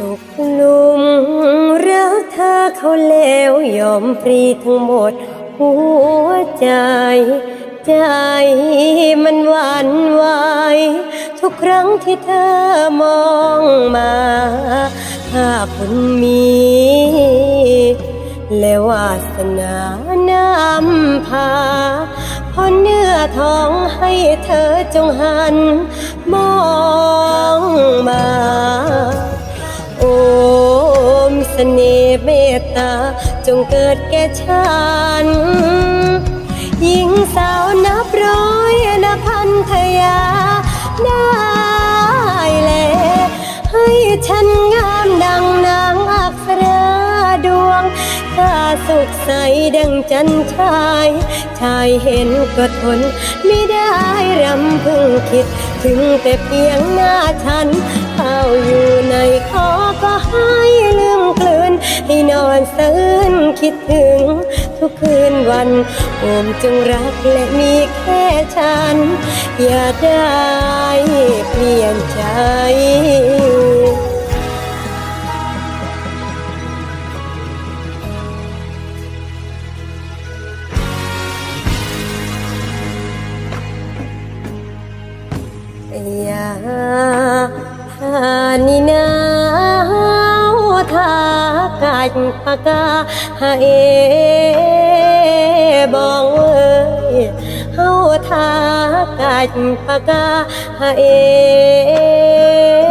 ตกลุมรักเธอเขาแล้วยอมปรีทั้งหมด หัวใจ ใจมันหวานวายทุกครั้งที่เธอมองมา ถ้าคุณมี และวาสนานำพาพอเนื้อท้องให้เธอจงหัน มองมา สน่ห์เมตตา จงเกิดแก่ฉัน หญิงสาวนับร้อยนับพันทยา ได้แล ให้ฉันงามดังนางอักษราดวงตาสุขใสดังจันทราย ชายเห็นก็ทน ไม่ได้รำพึงคิด ถึงแต่เพียงหน้าฉันเข้าอยู่ใน นอนซื่นคิดถึง ทุกคืนวันโอมจงรักและมีแค่ฉัน อย่าได้เปลี่ยนใจอย่าทานินา กัดปากกาให้บองเอ้ยเฮาทากัดปากกาให้